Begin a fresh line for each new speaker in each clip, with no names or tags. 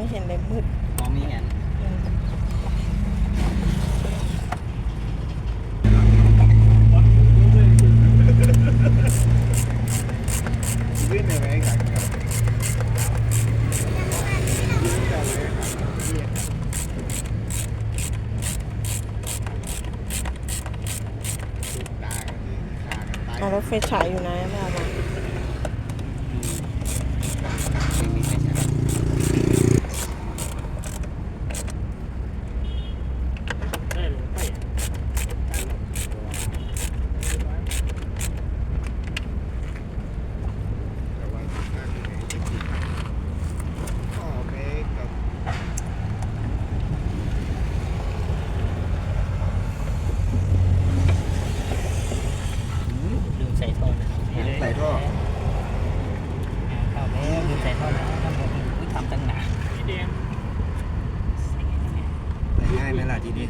ไม่เห็นเลยมืด
มองไม่เห็น
อืม
ยื่นได้ไหมครับด่ากันนี่ฆ่ากันตาย
เอาแล้วไฟฉายอยู่ไหนไม่เอามา
ไม่มีไฟฉาย
แต่ว่าฆ่ากันเองพ่อแม่กับ
ลืมใส่ท่อนะ
ใส่ท่อ
เข้าแล้วลืมใส่ท่อนะทำแบบนี้อุ๊ยทำตั้งนาน
ง่ายไหมล่ะทีนี้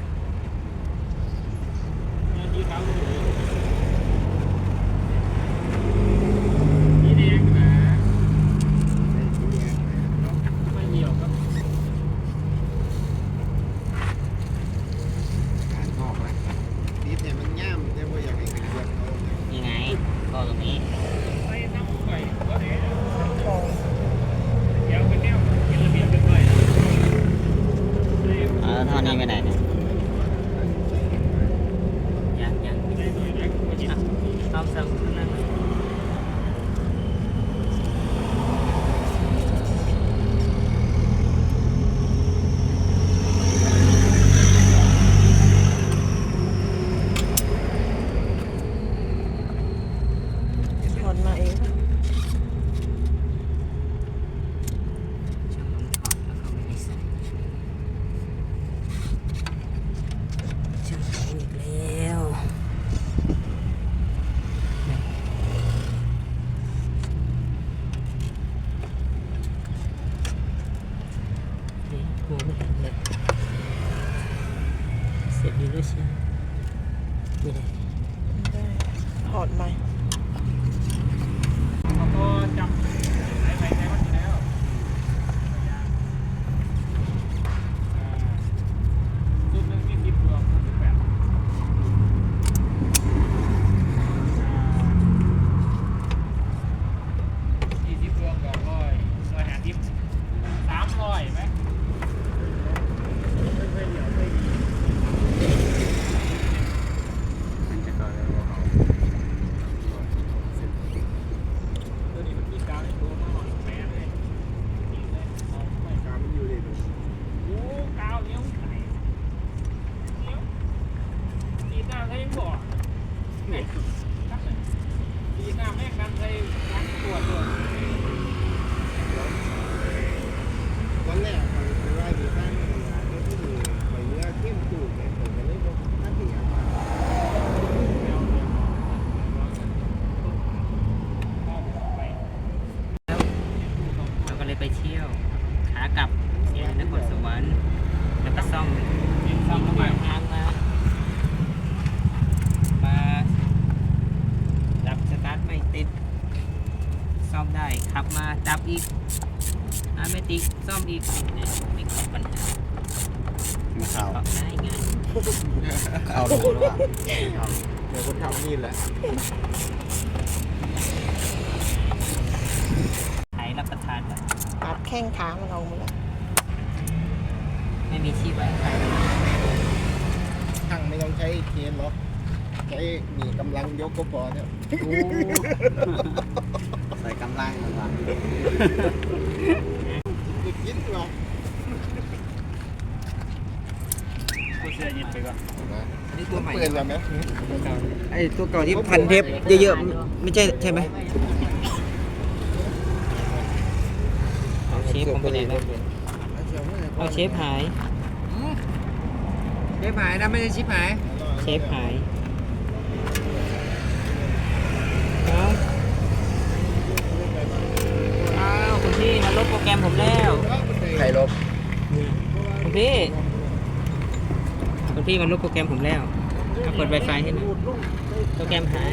การออกแล้วนิดเนี่ยมันง่ามแต่ว่าอยากให้เป็นเพื่อนเขาเนี่ย
ยังไงท่อตรงนี้
โอ้
อ่าแล้วท่อนี้ไปไหนเนี่ยยังยังอะเอาสั่งนั่นนะ
ถอนมาเองปะ
ช่างมันถอดแล้วเขาไม่ได้ใส่ช่างมันอีกแล้วนี่ มองไม่เห็นเลยเสร็จดีด้วยใช่ไหมนี่เลย
ได้ถอดไหม
มันจะก่อนแล้วว่าเขาการมันอยู่ในตรง ตอนแรกมันเป็นว่าดีบ้านเวลาที่ที่มีไปเนื้อเข้มตูดเนี่ยผมก็เลยบอกถ้าเสียมา
เราก็เลย ไปเที่ยว ขากลับที่นครสวรรค์แล้วก็ซ่อมซ่อมระหว่างทางมามาดับสตาร์ทไม่ติด ซ่อมได้ขับมาดับอีกอาไม่ติดซ่อมอีกเนี่ยไม่เกิดปัญหา
ข่าว
ก็ง่ายง่าย
ข่าวรู้แล้วอะเดี๋ยวคนทำนี่แหละ
ไถรับประทานไป
ตัด แข้งขามันออกหมดแล้ว
ไม่มีที่ไว้ไถ
ช่างไม่ต้องใช้เคนหรอกใช้มีกำลังยกก็พอเนี่ย
ใส่กำลังกำลัง
กินกินหรอก
นี่ตัวใหม่
เปลี่ยนแล้วไหม
ไอ้ตัวเก่าที่พันเทปเยอะๆไม่ใช่ใช่ไหม เอาเชฟผมไปไหนแล้วเอาเชฟหาย
เชฟหายนะไม่ใช่ชิปหาย
เชฟหายเอาเอาคุณพี่มาลบโปรแกรมผมแล้ว
ใครลบ
คุณพี่คุณพี่มาลบโปรแกรมผมแล้วเอาเปิด Wi-Fi ให้หน่อยโปรแกรมหาย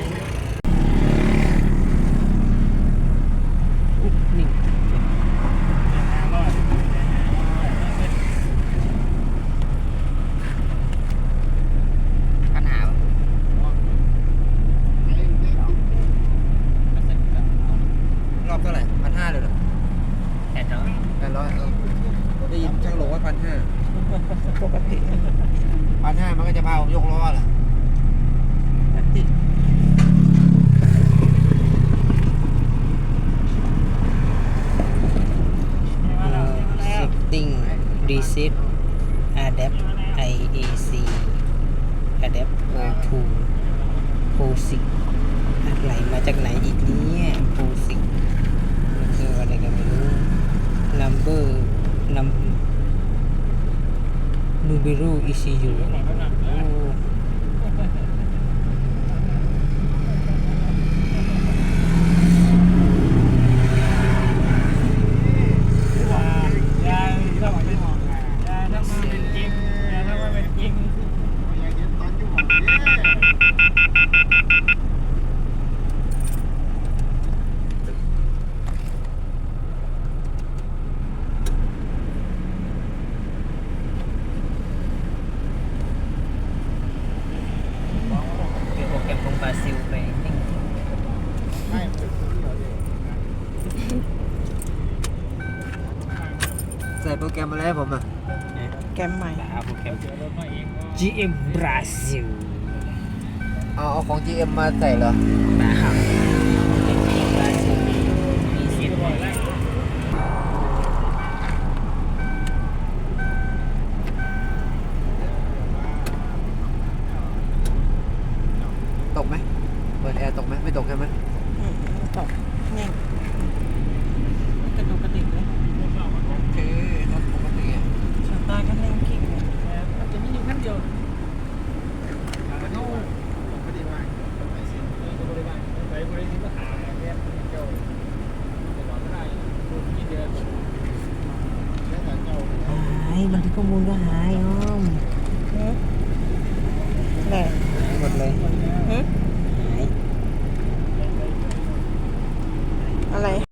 อะแดปโอทูโพสิกอะไรมาจากไหนอีกเนี่ยโพสิกมันคืออะไรกันไม่รู้
นัมเบอร์นัมนูเบรู
อิซิยู
โอ้
ใส่โปรแกรมอะไรให้ผมอ่ะ
แกมใหม่
GM Brazil
เอาเอาของ GM มาใส่เหรอ
นะครับ ko muna ha.